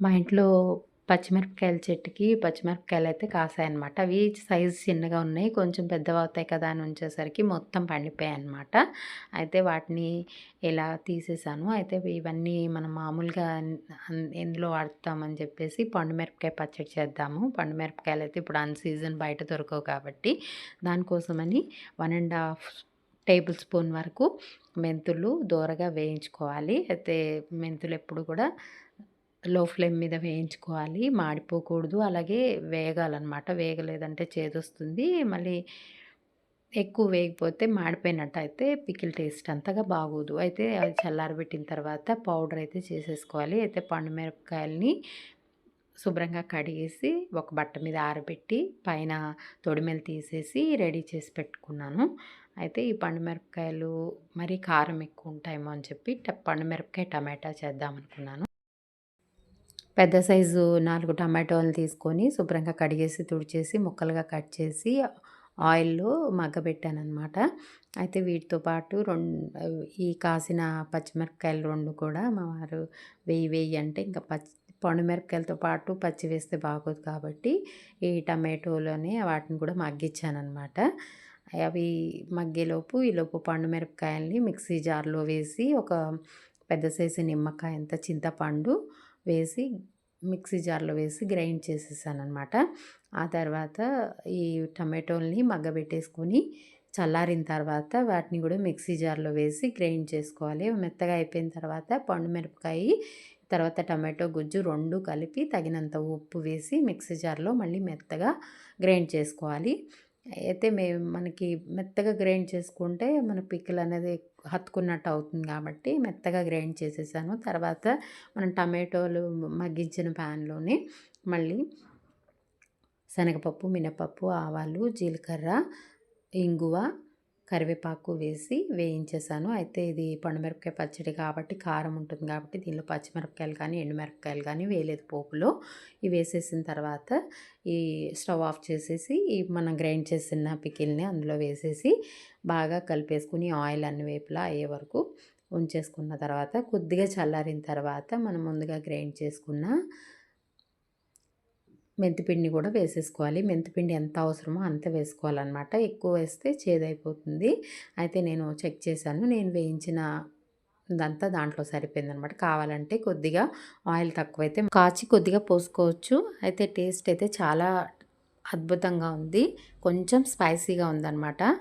మా ఇంట్లో పచ్చిమిరపకాయల చెట్టుకి పచ్చిమిరపకాయలు అయితే కాసాయి అనమాట అవి సైజు చిన్నగా ఉన్నాయి. కొంచెం పెద్దవి అవుతాయి కదా అని ఉంచేసరికి మొత్తం పండిపోయాయి అనమాట అయితే వాటిని ఇలా తీసేసాను. అయితే ఇవన్నీ మనం మామూలుగా ఎందులో వాడతామని చెప్పేసి పండు మిరపకాయ పచ్చడి చేద్దాము. పండు మిరపకాయలు అయితే ఇప్పుడు అన్ సీజన్ బయట దొరకవు కాబట్టి దానికోసమని one and half tablespoon వరకు మెంతులు దోరగా వేయించుకోవాలి. అయితే మెంతులు ఎప్పుడు కూడా లో ఫ్లేమ్ మీద వేయించుకోవాలి. మాడిపోకూడదు. అలాగే వేగాలన్నమాట. వేగలేదంటే చేదొస్తుంది. మళ్ళీ ఎక్కువ వేగిపోతే మాడిపోయినట్టు అయితే పికిల్ టేస్ట్ అంతగా బాగోదు. అయితే అది చల్లారబెట్టిన తర్వాత పౌడర్ అయితే చేసేసుకోవాలి. అయితే పండు మిరపకాయలని శుభ్రంగా కడిగేసి ఒక బట్ట మీద ఆరబెట్టి పైన తొడిమెలు తీసేసి రెడీ చేసి పెట్టుకున్నాను. అయితే ఈ పండు మిరపకాయలు మరీ కారం ఎక్కువ ఉంటాయేమో అని చెప్పి పండు మిరపకాయ టమాటా చేద్దాం అనుకున్నాను పెద్ద సైజు నాలుగు టమాటోలు తీసుకొని శుభ్రంగా కడిగేసి తుడిచేసి ముక్కలుగా కట్ చేసి ఆయిల్లో మగ్గబెట్టానమాట అయితే వీటితో పాటు రెండు ఈ కాసిన పచ్చిమిరపకాయలు రెండు కూడా మా వారు వెయ్యి వెయ్యి అంటే ఇంకా పచ్చి పండు మిరపకాయలతో పాటు పచ్చి వేస్తే బాగోదు కాబట్టి ఈ టమాటోలోనే వాటిని కూడా మగ్గించానమాట అవి మగ్గేలోపు ఈలోపు పండు మిరపకాయల్ని మిక్సీ జార్లో వేసి ఒక పెద్ద సైజు నిమ్మకాయ అంత చింతపండు వేసి మిక్సీ జార్లో వేసి గ్రైండ్ చేసేసాను అనమాట ఆ తర్వాత ఈ టమాటోల్ని మగ్గబెట్టేసుకొని చల్లారిన తర్వాత వాటిని కూడా మిక్సీ జార్లో వేసి గ్రైండ్ చేసుకోవాలి. మెత్తగా అయిపోయిన తర్వాత పండు మిరపకాయ తర్వాత టమాటో గుజ్జు రెండు కలిపి తగినంత ఉప్పు వేసి మిక్సీ జార్లో మళ్ళీ మెత్తగా గ్రైండ్ చేసుకోవాలి. అయితే మేము మనకి మెత్తగా గ్రైండ్ చేసుకుంటే మన పిక్కలు అనేది హత్తుకున్నట్టు అవుతుంది కాబట్టి మెత్తగా గ్రైండ్ చేసేసాను. తర్వాత మనం టమాటోలు మగ్గించిన ప్యాన్లోనే మళ్ళీ శనగపప్పు మినపప్పు ఆవాలు జీలకర్ర ఇంగువ కరివేపాకు వేసి వేయించేసాను. అయితే ఇది పండుమిరపకాయ పచ్చడి కాబట్టి కారం ఉంటుంది కాబట్టి దీనిలో పచ్చిమిరపకాయలు కానీ ఎండుమిరపకాయలు కానీ వేయలేదు పోపులో. ఇవి వేసేసిన తర్వాత ఈ స్టవ్ ఆఫ్ చేసేసి ఈ మనం గ్రైండ్ చేసిన పికిల్ని అందులో వేసేసి బాగా కలిపేసుకుని ఆయిల్ అన్ని వైపులా అయ్యే వరకు ఉంచేసుకున్న తర్వాత కొద్దిగా చల్లారిన తర్వాత మనం ముందుగా గ్రైండ్ చేసుకున్న మెంతిపిండి కూడా వేసేసుకోవాలి. మెంతిపిండి ఎంత అవసరమో అంత వేసుకోవాలన్నమాట. ఎక్కువ వేస్తే చేదైపోతుంది. అయితే నేను చెక్ చేశాను. నేను వేయించిన ఇదంతా దాంట్లో సరిపోయిందనమాట కావాలంటే కొద్దిగా ఆయిల్ తక్కువైతే కాచి కొద్దిగా పోసుకోవచ్చు. అయితే టేస్ట్ అయితే చాలా అద్భుతంగా ఉంది. కొంచెం స్పైసీగా ఉందన్నమాట.